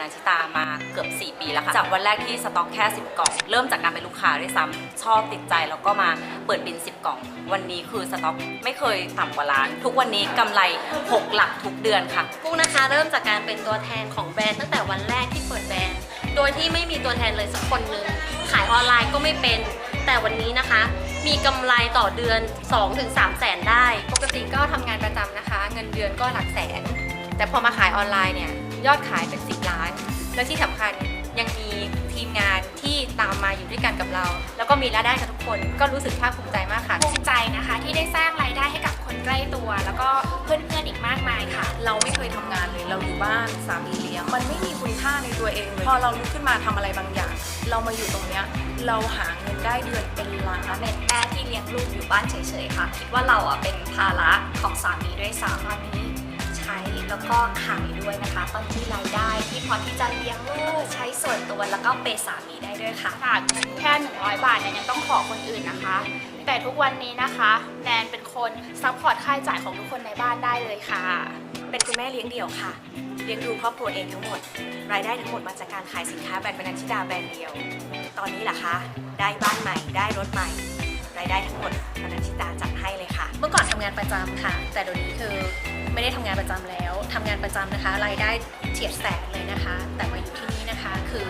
นันชิตามาเกือบ 4 ปีแล้วค่ะ จากวันแรกที่สต็อกแค่ 10 กล่อง เริ่มจากการเป็นลูกค้าด้วยซ้ำชอบติดใจแล้วก็มาเปิดบิน 10 กล่อง วันนี้คือสต็อกไม่เคยต่ำกว่าล้าน ทุกวันนี้กำไร 6 หลักทุกเดือนค่ะ กุ้งนะคะเริ่มจากการเป็นตัวแทนของแบรนด์ตั้งแต่วันแรกที่เปิดแบรนด์ โดยที่ไม่มีตัวแทนเลยสักคนหนึ่งขายออนไลน์ก็ไม่เป็น แต่วันนี้นะคะ มีกำไรต่อเดือน 2-3แสนได้ ปกติก็ทำงานประจำนะคะ เงินเดือนก็หลักแสน แต่พอมาขายออนไลน์เนี่ย ยอดขายเป็น 10 ล้าน แล้วที่สำคัญยังมีทีมงานที่ตามมาอยู่ด้วยกันกับเรา แล้วก็มีรายได้กับทุกคนก็รู้สึกภาคภูมิใจมากค่ะภูมิใจนะคะ ที่ได้สร้างรายได้ให้กับคนใกล้ตัว แล้วก็เพื่อนๆอีกมากมายค่ะ เราไม่เคยทำงานเลยเราอยู่บ้านสามีเลี้ยง มันไม่มีคุณค่าในตัวเองเลยพอเราลุกขึ้นมาทำอะไรบางอย่าง เรามาอยู่ตรงเนี้ยเราหาเงินได้เดือนเป็นล้านเป็นแม่ที่เลี้ยงลูกอยู่บ้านเฉยๆค่ะ คิดว่าเราอะเป็นภาระของสามีด้วยซ้ำตอนนี้ใช้ แล้วก็ขายด้วยนะคะ ตอนที่รายได้ที่พอที่จะเลี้ยงลูกใช้ส่วนตัวแล้วก็เปย์สามีได้ด้วยค่ะ จากเงินแค่ 100 บาทเนี่ยยังต้องขอคนอื่นนะคะ แต่ทุกวันนี้นะคะแนนเป็นคนซัพพอร์ตค่าใช้จ่ายของทุกคนในบ้านได้เลยค่ะ เป็นคุณแม่เลี้ยงเดี่ยวค่ะ เลี้ยงดูครอบครัวเองทั้งหมด รายได้ทั้งหมดมาจากการขายสินค้าแบรนด์ปนัญชิดาแบรนด์เดียว ตอนนี้ล่ะคะ ได้บ้านใหม่ ได้รถใหม่ รายได้ทั้งหมดปนัญชิตาจัดให้เลยค่ะ เมื่อก่อนทำงานประจำค่ะ แต่เดี๋ยวนี้คือไม่ได้ทำงานประจำแล้ว ทำงานประจำนะคะ รายได้เฉียดแสนเลยนะคะ แต่มาอยู่ที่นี่นะคะ คือ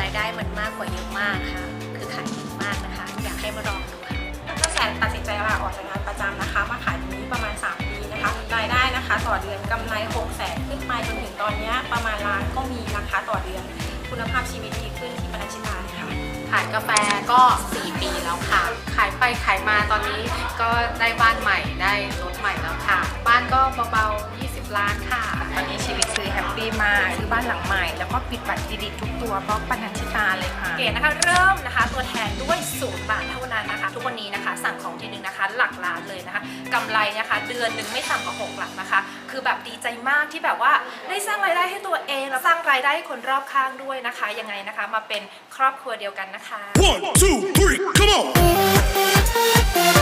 รายได้มันมากกว่าเยอะมากค่ะ คือขายดีมากนะคะ อยากให้มาลองดูค่ะตั้งแต่ตัดสินใจลาออกจากงานประจำนะคะ มาขายตรงนี้ประมาณ 3 ปีนะคะ รายได้นะคะต่อเดือนกำไร6แสนขึ้นไปจนถึงตอนเนี้ยประมาณล้านก็มีนะคะต่อเดือน คุณภาพชีวิตดีขึ้นที่ปนัญชิตาเลยค่ะขายกาแฟก็ 4 ปีแล้วค่ะ ขายไปขายมาตอนนี้ก็ได้บ้านใหม่ได้ร บ้านหลังใหม่ แล้วก็ปิดบัตรเครดิตทุกตัวเพราะปนัญชิตาเลยค่ะ เก๋นะคะเริ่มนะคะ ตัวแทนด้วยศูนย์บาทเท่านั้นนะคะ ทุกวันนี้นะคะ สั่งของทีนึงนะคะ หลักล้านเลยนะคะกำไรนะคะ เดือนหนึ่งไม่ต่ำกว่า6หลักนะคะ คือแบบดีใจมากที่แบบว่าได้สร้างรายได้ให้ตัวเองแล้วสร้างรายได้ให้คนรอบข้างด้วยนะคะยังไงนะคะมาเป็นครอบครัวเดียวกันนะคะ One, two, three, come on!